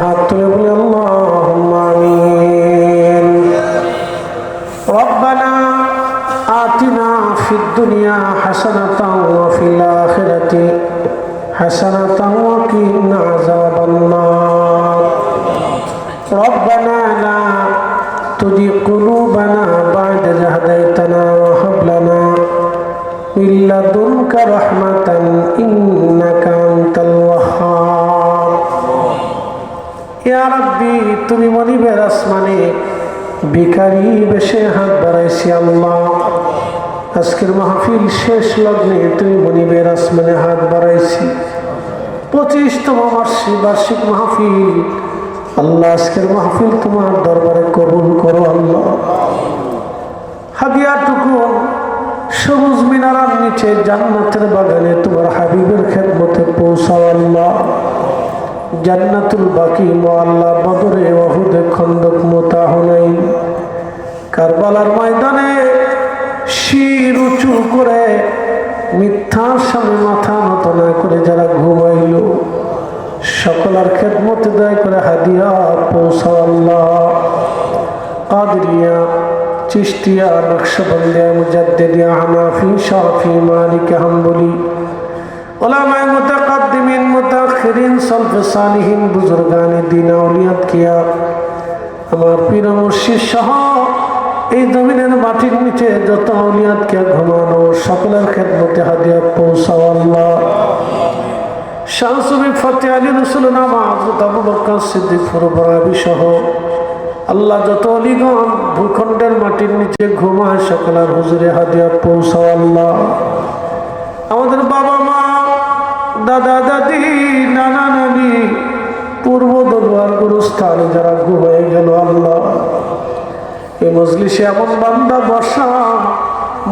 হাত তুলে বলি আল্লাহুম্মা আমিন ربنا آتنا في الدنيا حسنة وفي الآخرة حسنة وقنا عذاب রাব্বি, তুমি মনিবের আসমানে ভিখারি বেশে হাত বাড়াইছি আল্লাহ। আজকের মাহফিল শেষ লগ্নে তুমি মনিবের আসমানে হাত বাড়াইছি। পঁচিশতম বার্ষিক বার্ষিক মাহফিল। আল্লাহ, আজকের মাহফিল তোমার দরবারে কবুল করো আল্লাহ। হাদিয়াটুকু সবুজ মিনারার নিচে জান্নাতের বাগানে তোমার হাবিবের খেদমতে পৌঁছাও আল্লাহ। জান্নাতুল বাকি মোয়াল্লা বদরে ওহুদে খন্দক মোতা হুনাই কারবালার ময়দানে শির উঁচু করে মিথ্যার সামনে মাথা নত না করে যারা ঘুমাইল, সকলার খেদমতে দয়া করে হাদিয়া পৌঁছাও আল্লাহ। কাদরিয়া চিস্তিয়া নকশবন্দিয়া, মুজাদ্দিদিয়া, হানাফি, শাফি, মালিক, হাম্বলি। ওলামায় মুতাকাদ্দিমিন মুতাখিরিন সলফে সালিহিন, বুজুর্গানে, দিন আউলিয়াত কিয়া আমার পীর মুর্শিদ সহ এই জমিনের মাটির নিচে যত আউলিয়াত, কিয়া ঘুমানো, সকলের খেদমতে হাদিয়া পৌঁছাও আল্লাহ। শাহসুবি ফতে আলী রসুল নামা হজরত আবু বকর সিদ্দিক ফুরবরাবি সহ আল্লাহ যত অলিগণ ভূখণ্ডের মাটির নিচে ঘুমায়, সকলের হুজুরে হাদিয়া পৌঁছাও আল্লাহ। আমাদের বাবা মা দাদা দাদি নানা নানি পূর্ব দলুয়ার গুরুস্থানে যারা ঘুমায় গেল আল্লাহ। এই মজলিসে এমন বান্দা বসা,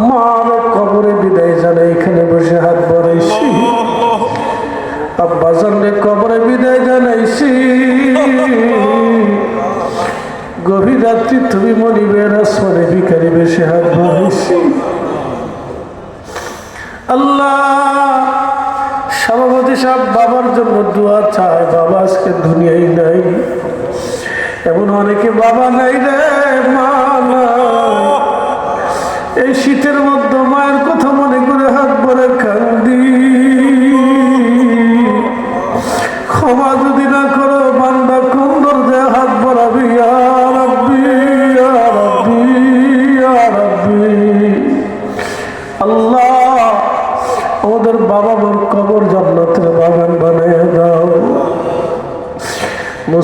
মার কবরে বিদায় জানে এখানে বসে হাত বাড়াইছি। আব্বাজানরে কবরে বিদায় জানাইছি। গভীর রাত্রি তুমি মনিবের আসমানে ভিখারি বেশি হাত বাড়াইছি। আল্লাহ সভাপতি সাহেব, বাবার জন্য দোয়া চায়, বাবা আজকে দুনিয়ায় নাই এমন অনেকে বাবা নাই রে মা। এই শীতের মধ্যে মায়ের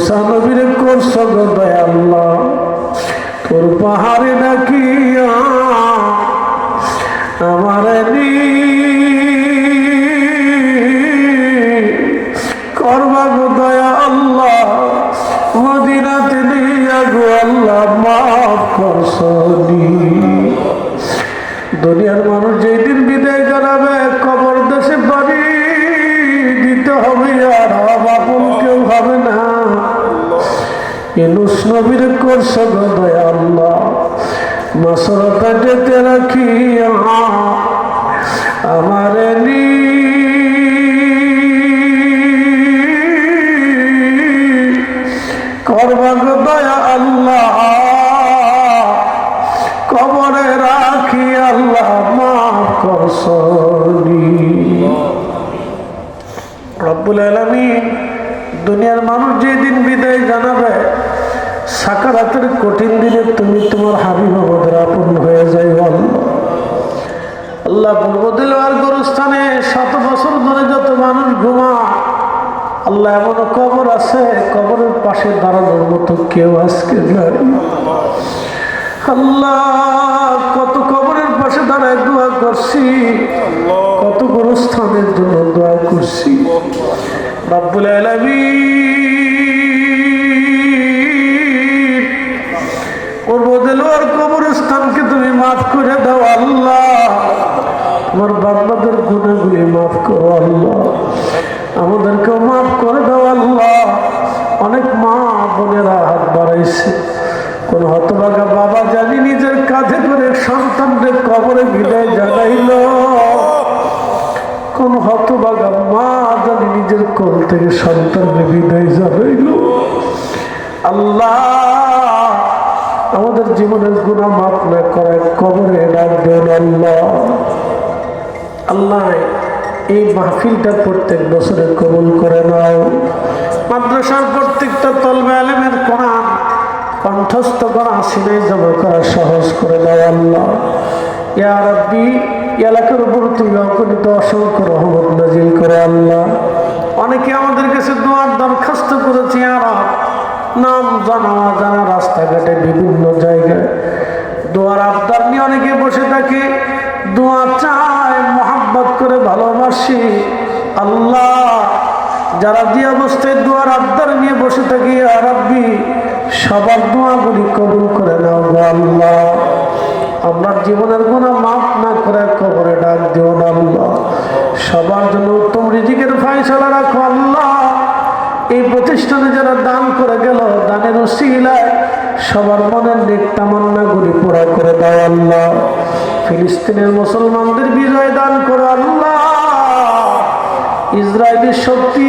মুসা নবীর করছ গো দয়া আল্লাহ? তোর পাহাড়ে নাকি আমার করবা গো দয়া আল্লাহ? মদিনাতে নিয়া গো আল্লাহ, মাফ করছনি দুনিয়ার মানুষ নবীর করছে দয়া আল্লাহ? মাসরতা যেতে রাখি আমার নি করবা গো দয়া আল্লাহ। কবরে রাখি আল্লাহ, মাফ করছনি রব্বুল আলামিন দুনিয়ার মানুষ যেদিন বিদায় জানাবে সাকারাতের কঠিন দিনে তুমি তোমার হাবিব আমাদের আপন হয়ে যাই আল্লাহ। পূর্বদিল আর গরুস্থানে শত বছর ধরে যত মানুষ ঘুমা আল্লাহ এমন কবর আছে, কবরের পাশে দাঁড়ানোর মতো কেউ আজকে নাই। আল্লাহ, কত কবরের পাশে দাঁড়ায় দোয়া করছি, কত গোরস্থানের জন্য দোয়া করছি। রব্বুল আলামিন মাফ করে দাও আল্লাহ। তোমার বান্দাদের গুণাগুলি মাফ করো আল্লাহ। আমাদেরকেও মাফ করে দাও আল্লাহ। অনেক মা বোনেরা হাত বাড়াইছে। কোন হতভাগা বাবা জানি নিজের কাঁধে করে সন্তানদের কবরে বিদায় জানাইল। কোন হতভাগা মা জানি নিজের কোল থেকে সন্তানকে বিদায় জানাইল। আল্লাহ আমাদের জীবনের গুণা মাফ না করে কবরে দেন আল্লাহ। আল্লাহ, এই মাহফিলটা প্রত্যেক বছরে কবুল করে নাও। মাদ্রাসার প্রত্যেকটা তলবে আলেমের কোরআন কণ্ঠস্থ করা সিনে জমা করা সহজ করে দাও আল্লাহ। ইয়া রাব্বি এলাকার উপর তুমি অগণিত অসংখ্য রহমত নাজিল করে আল্লাহ। অনেকে আমাদের কাছে দোয়ার দরখাস্ত করেছে আর নাম জানা জানা রাস্তাঘাটে বিভিন্ন জায়গায় দোয়ার আবদার নিয়ে অনেকে বসে থাকে। দোয়া চায়, মোহাব্বত করে ভালোবাসি। আল্লাহ, যারা যে অবস্থায় দোয়ার আবদার নিয়ে বসে থাকি আরব্বি সবার দোয়াগুলি কবুল করে নাও গো আল্লাহ। আমরা জীবনের কোনো মাফ না করে কবরে ডাক দিও না আল্লাহ। সবার জন্য উত্তম রিজিকের ফাইসলা রাখো আল্লাহ। এই প্রতিষ্ঠানে যারা দান করে ওসিলায় সবার মনের নেক তামান্না গুলি করে দাও আল্লাহ। ফিলিস্তিনের মুসলমানদের বিজয় দান করো আল্লাহ। ইসরায়েলের শক্তি,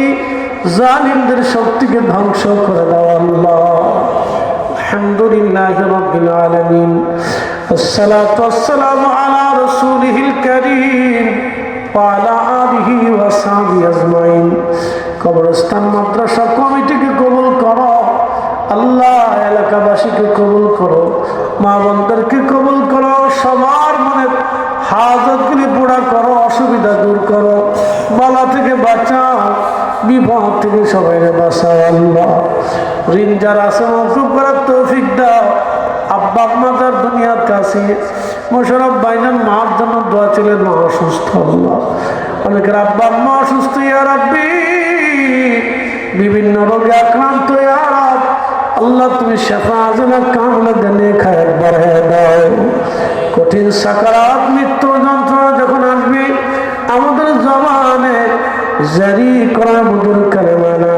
জালিমদের শক্তিকে ধ্বংস করে দাও আল্লাহ। আলহামদুলিল্লাহ রব্বিল আলামিন। আসসালাতু ওয়াসসালামু আলা রাসূলিহিল কারীম আলিহি ওয়া সাহবিহি আজমাইন। কবরস্থান, মাদ্রাসা কমিটিকে কবুল করো। আল্লাহ এলাকাবাসীকে কবুল করো, মা বোনদেরকে কবুল করো, সবার মনে হাজতগুলি পুরা করো, অসুবিধা দূর করো। বালা থেকে বাঁচাও, বিপদ থেকে সবাই বাঁচাও আল্লাহ। ঋণ যারা আছে মকুব করার তৌফিক দাও। আব্বা মাদার দুনিয়ার কাছে, মোশারফ বাইজান মার জন্য দোয়া ছিলেন মা অসুস্থ আল্লাহ। অনেকের আব্বা মা অসুস্থ ইয়ার আব্বি বিভিন্ন রোগে আল্লাহ তুমি শেফা আজনা কামলা দেনে খায় বাড়ায় দাও কঠিন সাকারাত, মৃত্যু যন্ত্রণা যখন আসবে, আমাদের জমানে জারি করা মধুর কালেমানা